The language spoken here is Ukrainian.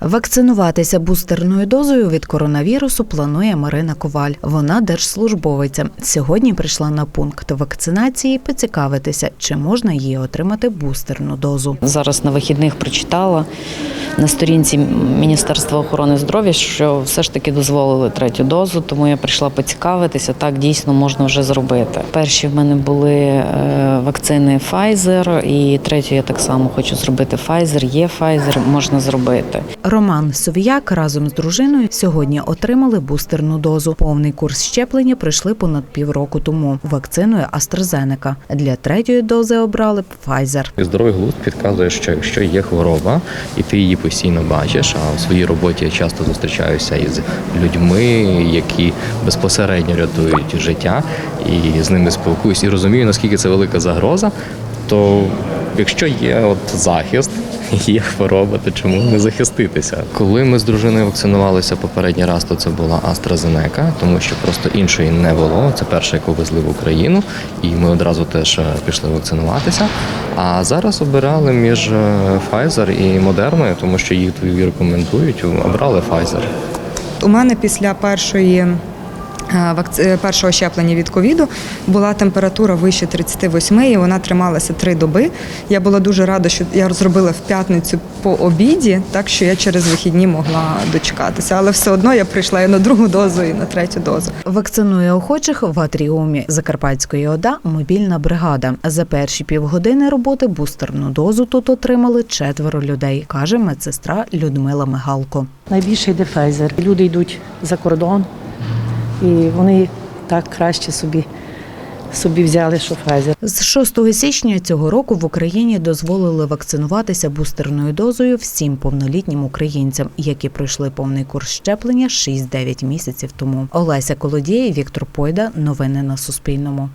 Вакцинуватися бустерною дозою від коронавірусу планує Марина Коваль. Вона держслужбовиця. Сьогодні прийшла на пункт вакцинації поцікавитися, чи можна їй отримати бустерну дозу. Зараз на вихідних прочитала на сторінці Міністерства охорони здоров'я, що все ж таки дозволили третю дозу, тому я прийшла поцікавитися. Так дійсно можна вже зробити. Перші в мене були е, вакцини Pfizer, і третю я так само хочу зробити Pfizer. Є Pfizer, можна зробити. Роман Сов'як разом з дружиною сьогодні отримали бустерну дозу. Повний курс щеплення пройшли понад півроку тому. Вакциною AstraZeneca. Для третьої дози обрали Pfizer. Здоровий глузд підказує, що якщо є хвороба, і ти її постійно бачиш, а в своїй роботі я часто зустрічаюся із людьми, які безпосередньо рятують життя, і з ними спілкуюсь, і розумію, наскільки це велика загроза, то якщо є от захист, є хвороба, то чому не захиститися? Коли ми з дружиною вакцинувалися попередній раз, то це була AstraZeneca, тому що просто іншої не було. Це перша, яку везли в Україну, і ми одразу теж е, пішли вакцинуватися. А зараз обирали між е, Pfizer і Moderna, тому що їх дві рекомендують. Обрали Pfizer. У мене після першої першого щеплення від ковіду була температура вище 38, і вона трималася три доби. Я була дуже рада, що я зробила в п'ятницю по обіді, так що я через вихідні могла дочекатися. Але все одно я прийшла і на другу дозу, і на третю дозу. Вакцинує охочих в Атріумі Закарпатської ОДА мобільна бригада. За перші півгодини роботи бустерну дозу тут отримали четверо людей, каже медсестра Людмила Мигалко. Найбільше йде Pfizer. Люди йдуть за кордон, і вони так краще собі, собі взяли, що. З 6 січня цього року в Україні дозволили вакцинуватися бустерною дозою всім повнолітнім українцям, які пройшли повний курс щеплення 6-9 місяців тому. Олеся Колодєєв, Віктор Пойда. Новини на Суспільному.